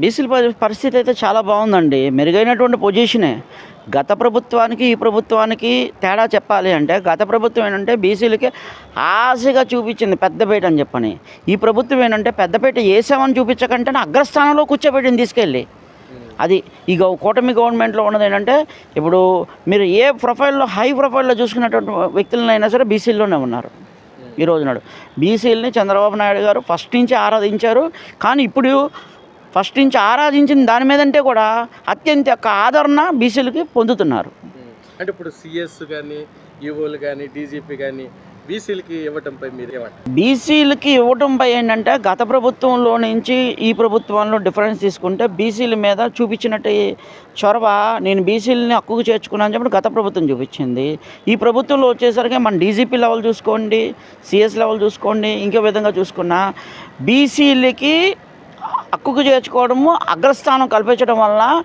బీసీల పరిస్థితి అయితే చాలా బాగుందండి. మెరుగైనటువంటి పొజిషనే గత ప్రభుత్వానికి ఈ ప్రభుత్వానికి తేడా చెప్పాలి అంటే గత ప్రభుత్వం ఏంటంటే బీసీలకి ఆశగా చూపించింది పెద్దపేట అని చెప్పని. ఈ ప్రభుత్వం ఏంటంటే పెద్దపేట వేసామని చూపించకంటే అగ్రస్థానంలో కూర్చోబెట్టింది తీసుకెళ్ళి. అది ఈ కూటమి గవర్నమెంట్లో ఉన్నది ఏంటంటే ఇప్పుడు మీరు ఏ ప్రొఫైల్లో హై ప్రొఫైల్లో చూసుకున్నటువంటి వ్యక్తులనైనా సరే బీసీల్లోనే ఉన్నారు. ఈ రోజు నాడు. బీసీలని చంద్రబాబు నాయుడు గారు ఫస్ట్ నుంచి ఆరాధించారు. కానీ ఇప్పుడు ఫస్ట్ నుంచి ఆరాధించిన దాని మీదంటే కూడా అత్యంత యొక్క ఆదరణ బీసీలకి పొందుతున్నారు. అంటే ఇప్పుడు సిఎస్ కానీ ఈఓలు కానీ డీజీపీ కానీ బీసీలకి ఇవ్వటంపై మీరు ఏమంటారు బీసీలకి ఇవ్వటంపై ఏంటంటే గత ప్రభుత్వంలో నుంచి ఈ ప్రభుత్వంలో డిఫరెన్స్ తీసుకుంటే బీసీల మీద చూపించినట్టు చొరవ నేను బీసీలని హక్కుకు చేర్చుకున్నాను చెప్పి గత ప్రభుత్వం చూపించింది. ఈ ప్రభుత్వంలో వచ్చేసరికి మన డీజీపీ లెవెల్ చూసుకోండి సిఎస్ లెవెల్ చూసుకోండి ఇంకో విధంగా చూసుకున్నా బీసీలకి హక్కుకు చేర్చుకోవడము అగ్రస్థానం కల్పించడం వల్ల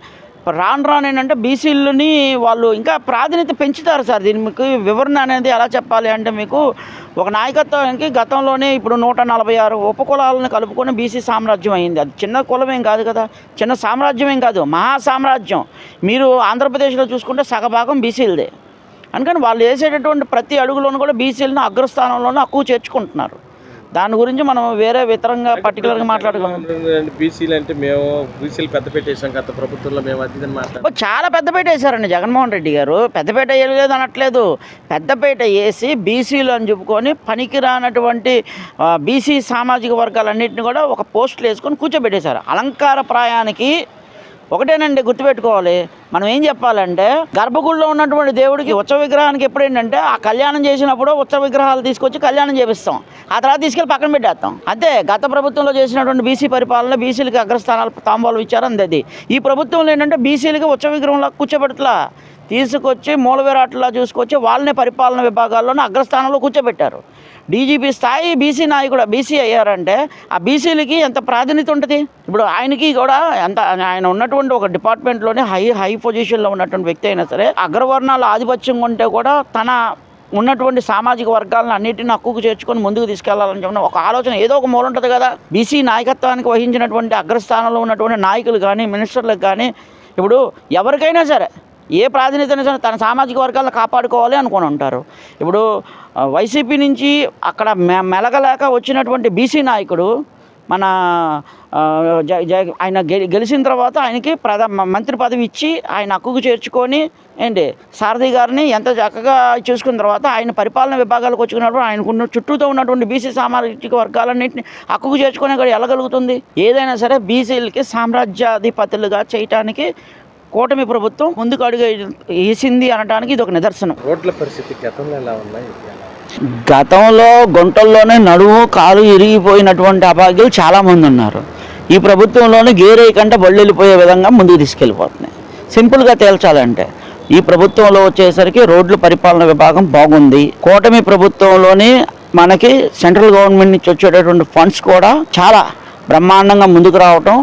రాను రాను ఏంటంటే బీసీలని వాళ్ళు ఇంకా ప్రాధాన్యత పెంచుతారు సార్. దీని మీకు వివరణ అనేది ఎలా చెప్పాలి అంటే మీకు ఒక నాయకత్వానికి గతంలోనే ఇప్పుడు నూట నలభై ఆరు ఉపకులాలను కలుపుకొని బీసీ సామ్రాజ్యం అయింది. అది చిన్న కులమేం కాదు కదా. చిన్న సామ్రాజ్యం ఏం కాదు. మహా సామ్రాజ్యం. మీరు ఆంధ్రప్రదేశ్లో చూసుకుంటే సగభాగం బీసీలదే. అందుకని వాళ్ళు వేసేటటువంటి ప్రతి అడుగులోనూ కూడా బీసీలను అగ్రస్థానంలోనూ హక్కు చేర్చుకుంటున్నారు. దాని గురించి మనం వేరే వితరంగా పర్టికులర్గా మాట్లాడుకోం బీసీలు అంటే మేము బీసీలు పెద్ద పెట్టేసాం గత ప్రభుత్వంలో మేము అది అబ్బో, చాలా పెద్దపేట వేశారండి జగన్మోహన్ రెడ్డి గారు. పెద్దపేట వేయలేదు అనట్లేదు. పెద్దపేట వేసి బీసీలు అని చెప్పుకొని పనికిరానటువంటి బీసీ సామాజిక వర్గాలన్నింటినీ కూడా ఒక పోస్టులు వేసుకొని కూర్చోబెట్టేశారు. అలంకార ప్రాయానికి ఒకటేనండి గుర్తుపెట్టుకోవాలి. మనం ఏం చెప్పాలంటే గర్భగుడిలో ఉన్నటువంటి దేవుడికి ఉత్సవ విగ్రహానికి ఎప్పుడేంటంటే ఆ కళ్యాణం చేసినప్పుడు ఉత్సవ విగ్రహాలు తీసుకొచ్చి కళ్యాణం చేపిస్తాం. ఆ తర్వాత తీసుకెళ్ళి పక్కన పెట్టేస్తాం. అంతే గత ప్రభుత్వంలో చేసినటువంటి బీసీ పరిపాలన బీసీలకి అగ్రస్థానాలు తాంబాలు ఇచ్చారు అందేది ఈ ప్రభుత్వంలో ఏంటంటే బీసీలకి ఉత్సవ విగ్రహంలో కూర్చోబెట్టలా. తీసుకొచ్చి మూలవిరాట్లా చూసుకొచ్చి వాళ్ళనే పరిపాలన విభాగాల్లోనే అగ్రస్థానంలో కూర్చోబెట్టారు. డీజీపీ స్థాయి బీసీ నాయకుడు బీసీ అయ్యారంటే ఆ బీసీలకి ఎంత ప్రాధాన్యత ఉంటుంది? ఇప్పుడు ఆయనకి కూడా ఎంత ఆయన ఉన్నటువంటి ఒక డిపార్ట్మెంట్లోనే హై హై పొజిషన్లో ఉన్నటువంటి వ్యక్తి అయినా సరే అగ్రవర్ణాల ఆధిపత్యం ఉంటే కూడా తన ఉన్నటువంటి సామాజిక వర్గాలను అన్నింటినీ హక్కుకు చేర్చుకొని ముందుకు తీసుకెళ్ళాలని చెప్పిన ఒక ఆలోచన ఏదో ఒక మూల ఉంటుంది కదా. బీసీ నాయకత్వానికి వహించినటువంటి అగ్రస్థానంలో ఉన్నటువంటి నాయకులు కానీ మినిస్టర్లకు కానీ ఇప్పుడు ఎవరికైనా సరే ఏ ప్రాతినిధ్యం సరే తన సామాజిక వర్గాలను కాపాడుకోవాలి అనుకొని ఉంటారు. ఇప్పుడు వైసీపీ నుంచి అక్కడ మె మెలగలేక వచ్చినటువంటి బీసీ నాయకుడు మన జ- ఆయన గెలిచిన తర్వాత ఆయనకి ప్రధా మ- మంత్రి పదవి ఇచ్చి ఆయన హక్కుకు చేర్చుకొని ఏంటి సారథి గారిని ఎంత చక్కగా చూసుకున్న తర్వాత ఆయన పరిపాలన విభాగాలకు వచ్చుకున్నప్పుడు ఆయనకున్న చుట్టూతో ఉన్నటువంటి బీసీ సామాజిక వర్గాలన్నింటినీ హక్కుకు చేర్చుకొని ఇక్కడ వెళ్ళగలుగుతుంది ఏదైనా సరే బీసీలకి సామ్రాజ్యాధిపతులుగా చేయటానికి కూటమి ప్రభుత్వం ముందుకు అడుగు వేసింది అనడానికి ఇది ఒక నిదర్శనం రోడ్ల పరిస్థితి గతంలో ఎలా ఉన్నాయి? గతంలో గుంటల్లోనే నడుము కాలు ఇరిగిపోయినటువంటి అభాగ్యులు చాలామంది ఉన్నారు. ఈ ప్రభుత్వంలోనే గేరే కంటే బళ్ళు వెళ్ళిపోయే విధంగా ముందుకు తీసుకెళ్ళిపోతున్నాయి. సింపుల్గా తేల్చాలంటే ఈ ప్రభుత్వంలో వచ్చేసరికి రోడ్ల పరిపాలన విభాగం బాగుంది. కూటమి ప్రభుత్వంలోని మనకి సెంట్రల్ గవర్నమెంట్ నుంచి వచ్చేటటువంటి ఫండ్స్ కూడా చాలా బ్రహ్మాండంగా ముందుకు రావటం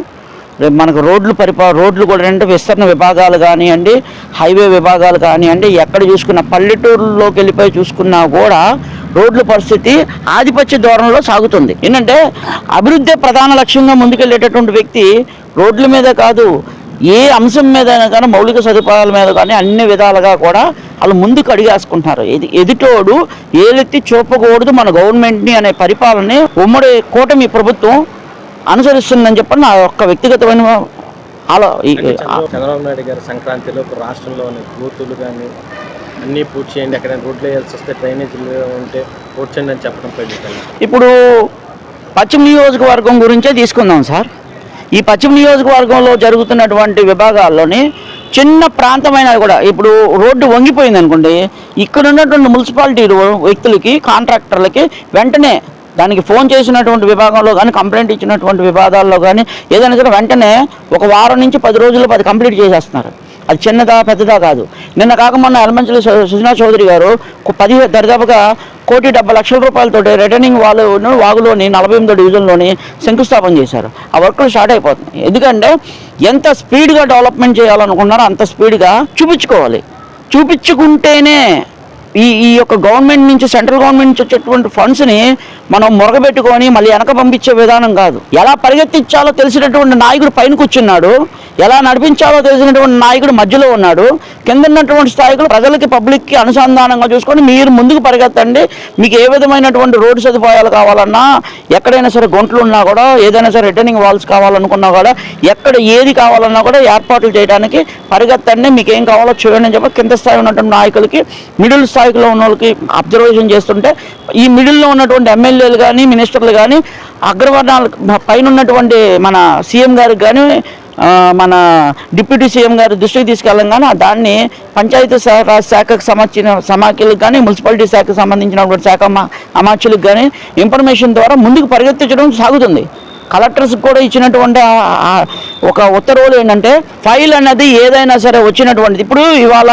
రేపు మనకు రోడ్లు పరిపా రోడ్లు కూడా అంటే విస్తరణ విభాగాలు కానివ్వండి హైవే విభాగాలు కానివ్వండి ఎక్కడ చూసుకున్నా పల్లెటూరులోకి వెళ్ళిపోయి చూసుకున్నా కూడా రోడ్ల పరిస్థితి ఆధిపత్య ధోరణిలో సాగుతుంది. ఏంటంటే అభివృద్ధి ప్రధాన లక్ష్యంగా ముందుకెళ్ళేటటువంటి వ్యక్తి రోడ్ల మీద కాదు ఏ అంశం మీద కానీ మౌలిక సదుపాయాల మీద కానీ అన్ని విధాలుగా కూడా వాళ్ళు ముందుకు అడిగేసుకుంటున్నారు. ఇది ఎదుటోడు ఏలెత్తి చూపకూడదు మన గవర్నమెంట్ని అనే పరిపాలనని ఉమ్మడి కూటమి ప్రభుత్వం అనుసరిస్తుందని చెప్పి నా యొక్క వ్యక్తిగతమైన ఆలో చంద్రబాబు నాయుడు గారు సంక్రాంతిలో రాష్ట్రంలోని బూతులు కానీ అన్నీ పూర్తి చేయండి ఎక్కడైనా రోడ్లు వేయాల్సి వస్తే డ్రైనేజీలు ఉంటే పూర్తి చేయండి అని చెప్పడం? ఇప్పుడు పశ్చిమ నియోజకవర్గం గురించే తీసుకుందాం సార్ ఈ పశ్చిమ నియోజకవర్గంలో జరుగుతున్నటువంటి విభాగాల్లోని చిన్న ప్రాంతమైన కూడా ఇప్పుడు రోడ్డు వంగిపోయింది అనుకోండి ఇక్కడ ఉన్నటువంటి మున్సిపాలిటీ వ్యక్తులకి కాంట్రాక్టర్లకి వెంటనే దానికి ఫోన్ చేసినటువంటి విభాగంలో కానీ కంప్లైంట్ ఇచ్చినటువంటి విభాగాల్లో కానీ ఏదైనా సరే వెంటనే ఒక వారం నుంచి పది రోజుల్లో పది కంప్లీట్ చేసేస్తున్నారు. అది చిన్నదా పెద్దదా కాదు. నిన్న కాక మొన్న ఎలమంచిలి సుజనా చౌదరి గారు పది దరిదాపుగా కోటి డెబ్బై లక్షల రూపాయలతో రిటర్నింగ్ వాళ్ళు వాగులోని నలభై ఎనిమిదో డివిజన్లోని శంకుస్థాపన చేశారు. ఆ వర్క్లు స్టార్ట్ అయిపోతున్నాయి ఎందుకంటే ఎంత స్పీడ్గా డెవలప్మెంట్ చేయాలనుకున్నారో అంత స్పీడ్గా చూపించుకోవాలి. చూపించుకుంటేనే ఈ ఈ యొక్క గవర్నమెంట్ నుంచి సెంట్రల్ గవర్నమెంట్ నుంచి వచ్చేటువంటి ఫండ్స్ని మనం మురగబెట్టుకొని మళ్ళీ వెనక పంపించే విధానం కాదు. ఎలా పరిగెత్తించాలో తెలిసినటువంటి నాయకుడు పైన కూర్చున్నాడు ఎలా నడిపించాలో తెలిసినటువంటి నాయకుడు మధ్యలో ఉన్నాడు కింద ఉన్నటువంటి స్థాయికులు ప్రజలకి పబ్లిక్కి అనుసంధానంగా చూసుకొని మీరు ముందుకు పరిగెత్తండి మీకు ఏ విధమైనటువంటి రోడ్డు సదుపాయాలు కావాలన్నా ఎక్కడైనా సరే గుంటలు ఉన్నా కూడా ఏదైనా సరే రిటర్నింగ్ వాల్స్ కావాలనుకున్నా కూడా ఎక్కడ ఏది కావాలన్నా కూడా ఏర్పాట్లు చేయడానికి పరిగెత్తండి. మీకు ఏం కావాలో చూడండి అని చెప్పి కింద స్థాయి ఉన్నటువంటి నాయకులకి మిడిల్ స్థాయి స్థాయిలో ఉన్న వాళ్ళకి అబ్జర్వేషన్ చేస్తుంటే ఈ మిడిల్లో ఉన్నటువంటి ఎమ్మెల్యేలు కానీ మినిస్టర్లు కానీ అగ్రవర్ణాలు పైన ఉన్నటువంటి మన సీఎం గారికి కానీ మన డిప్యూటీ సీఎం గారి దృష్టికి తీసుకెళ్ళంగానే ఆ దాన్ని పంచాయతీ శాఖ శాఖకు సంబంధించిన సమాఖ్యలకు కానీ మున్సిపాలిటీ శాఖకు సంబంధించినటువంటి శాఖ అమా- కానీ ఇన్ఫర్మేషన్ ద్వారా ముందుకు పరిగెత్తించడం సాగుతుంది. కలెక్టర్స్కి కూడా ఇచ్చినటువంటి ఒక ఉత్తర్వులు ఏంటంటే ఫైల్ అనేది ఏదైనా సరే వచ్చినటువంటిది. ఇప్పుడు ఇవాళ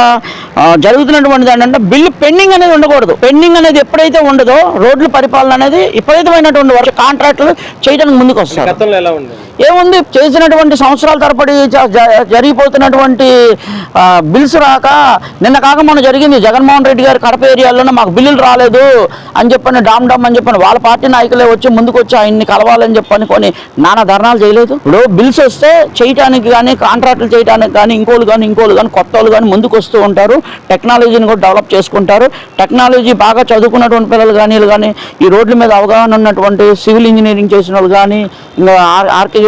జరుగుతున్నటువంటిది ఏంటంటే బిల్లు పెండింగ్ అనేది ఉండకూడదు. పెండింగ్ అనేది ఎప్పుడైతే ఉండదో రోడ్ల పరిపాలన అనేది విపరీతమైన కాంట్రాక్టులు చేయడానికి ముందుకు వస్తారు ఏముంది? చేసినటువంటి సంవత్సరాల తరబడి జరిగిపోతున్నటువంటి బిల్స్ రాక నిన్న కాక మొన్న జరిగింది. జగన్మోహన్ రెడ్డి గారి కడప ఏరియాలోనే మాకు బిల్లులు రాలేదు అని చెప్పని డామ్ డామ్ అని చెప్పని వాళ్ళ పార్టీ నాయకులే వచ్చి ముందుకు వచ్చి ఆయన్ని కలవాలని చెప్పని కొన్ని నానా ధర్నాలు చేయలేదు. ఇప్పుడు బిల్స్ వస్తే చేయటానికి కానీ కాంట్రాక్టులు చేయడానికి కానీ ఇంకోళ్ళు కానీ ఇంకోళ్ళు కానీ కొత్త వాళ్ళు కానీ ముందుకు వస్తూ ఉంటారు. టెక్నాలజీని కూడా డెవలప్ చేసుకుంటారు. టెక్నాలజీ బాగా చదువుకున్నటువంటి పిల్లలు కానీ వీళ్ళు కానీ ఈ రోడ్ల మీద అవగాహన ఉన్నటువంటి సివిల్ ఇంజనీరింగ్ చేసిన వాళ్ళు కానీ ఇంకా ఆర్కే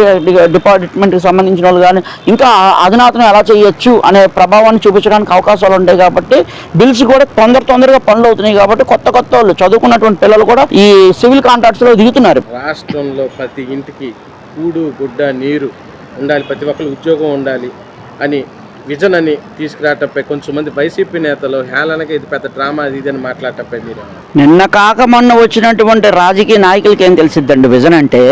డిపార్ట్మెంట్కి సంబంధించిన వాళ్ళు కానీ ఇంకా అధునాతనం ఎలా చేయొచ్చు అనే ప్రభావాన్ని చూపించడానికి అవకాశాలు ఉంటాయి కాబట్టి బిల్స్ కూడా తొందర తొందరగా పనులు అవుతున్నాయి కాబట్టి కొత్త కొత్త వాళ్ళు చదువుకున్నటువంటి పిల్లలు కూడా ఈ సివిల్ కాంట్రాక్ట్స్లో దిగుతున్నారు. రాష్ట్రంలో ప్రతి ఇంటికి కూడు గుడ్డ నీరు ఉండాలి ప్రతి ఒక్కరు ఉద్యోగం ఉండాలి అని విజన్ అని తీసుకురావటంపై కొంచెం మంది వైసీపీ నేతలు హేళనగా ఇది పెద్ద డ్రామా ఇది అని మాట్లాడటంపై మీరు. నిన్న కాక మొన్న వచ్చినటువంటి రాజకీయ నాయకులకి ఏం తెలిసిద్దండి విజన్ అంటే?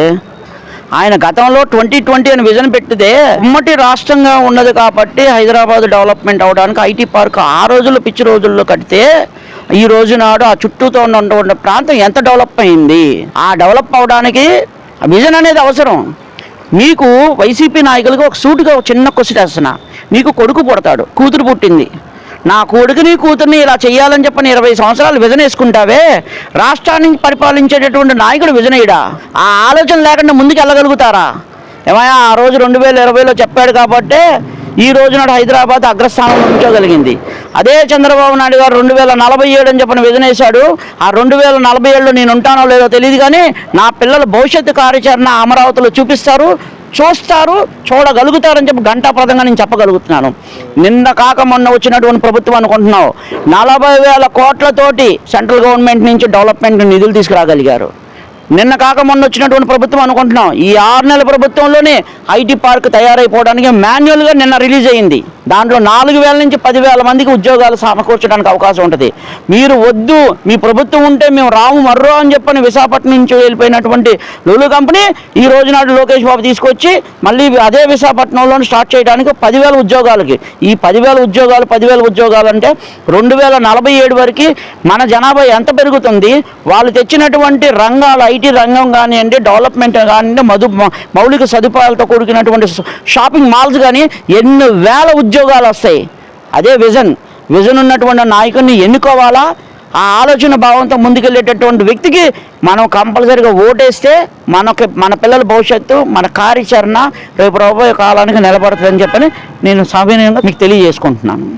ఆయన గతంలో ట్వంటీ ట్వంటీ అని విజన్ పెట్టితే ఉమ్మటి రాష్ట్రంగా ఉన్నది కాబట్టి హైదరాబాద్ డెవలప్మెంట్ అవడానికి ఐటీ పార్క్ ఆ రోజుల్లో పిచ్చి రోజుల్లో కడితే ఈ రోజు నాడు ఆ చుట్టూతో ఉన్న ప్రాంతం ఎంత డెవలప్ అయింది? ఆ డెవలప్ అవడానికి విజన్ అనేది అవసరం. మీకు వైసీపీ నాయకులకు ఒక సూటుగా ఒక చిన్న క్వశ్చన్ వేస్తున్నా. మీకు కొడుకు పుడతాడు కూతురు పుట్టింది. నా కొడుకుని కూతుర్ని ఇలా చేయాలని చెప్పని ఇరవై సంవత్సరాలు విజనేసుకుంటావే రాష్ట్రాన్ని పరిపాలించేటటువంటి నాయకుడు విజనయుడా? ఆ ఆలోచన లేకుండా ముందుకు వెళ్ళగలుగుతారా? ఏమయ్యా ఆ రోజు రెండు వేల ఇరవైలో చెప్పాడు కాబట్టి ఈ రోజు నాడు హైదరాబాద్ అగ్రస్థానంలో ఉంచగలిగింది అదే చంద్రబాబు నాయుడు గారు రెండు వేల నలభై ఏడు అని చెప్పని విజన్ ఆ రెండు వేల నలభై ఏడులో నేను ఉంటానో లేదో తెలియదు కానీ నా పిల్లల భవిష్యత్తు కార్యాచరణ అమరావతిలో చూపిస్తారు. చూస్తారు చూడగలుగుతారని చెప్పి ఘంటాప్రదంగా నేను చెప్పగలుగుతున్నాను. నిన్న కాక మొన్న వచ్చినటువంటి ప్రభుత్వం అనుకుంటున్నావు నలభై వేల కోట్లతోటి సెంట్రల్ గవర్నమెంట్ నుంచి డెవలప్మెంట్ నిధులు తీసుకురాగలిగారు. నిన్న కాక మొన్న వచ్చినటువంటి ప్రభుత్వం అనుకుంటున్నాం ఈ ఆరు నెలల ప్రభుత్వంలోనే ఐటీ పార్క్ తయారైపోవడానికి మాన్యువల్గా నిన్న రిలీజ్ అయింది. దాంట్లో నాలుగు వేల నుంచి పదివేల మందికి ఉద్యోగాలు సమకూర్చడానికి అవకాశం ఉంటుంది. మీరు వద్దు మీ ప్రభుత్వం ఉంటే మేము రాము మర్రో అని చెప్పని విశాఖపట్నం నుంచి వెళ్ళిపోయినటువంటి లులు కంపెనీ ఈ రోజు నాడు లోకేష్ బాబు తీసుకొచ్చి మళ్ళీ అదే విశాఖపట్నంలో స్టార్ట్ చేయడానికి పదివేల ఉద్యోగాలకి. ఈ పదివేల ఉద్యోగాలు పదివేల ఉద్యోగాలు అంటే రెండు వేల నలభై ఏడు వరకు మన జనాభా ఎంత పెరుగుతుంది? వాళ్ళు తెచ్చినటువంటి రంగాలు ఐటీ రంగం కానివ్వండి డెవలప్మెంట్ కానివ్వండి మధు మౌలిక సదుపాయాలతో కూడుకున్నటువంటి షాపింగ్ మాల్స్ కానీ ఎన్ని వేల ఉద్యోగాలు వస్తాయి. అదే విజన్. విజన్ ఉన్నటువంటి నాయకుడిని ఎన్నుకోవాలా? ఆ ఆలోచన భావంతో ముందుకెళ్ళేటటువంటి వ్యక్తికి మనం కంపల్సరీగా ఓటేస్తే మనకి మన పిల్లల భవిష్యత్తు మన కార్యాచరణ రేపు రాబోయే కాలానికి నిలబడుతుందని చెప్పని నేను సవినయంగా మీకు తెలియజేసుకుంటున్నాను.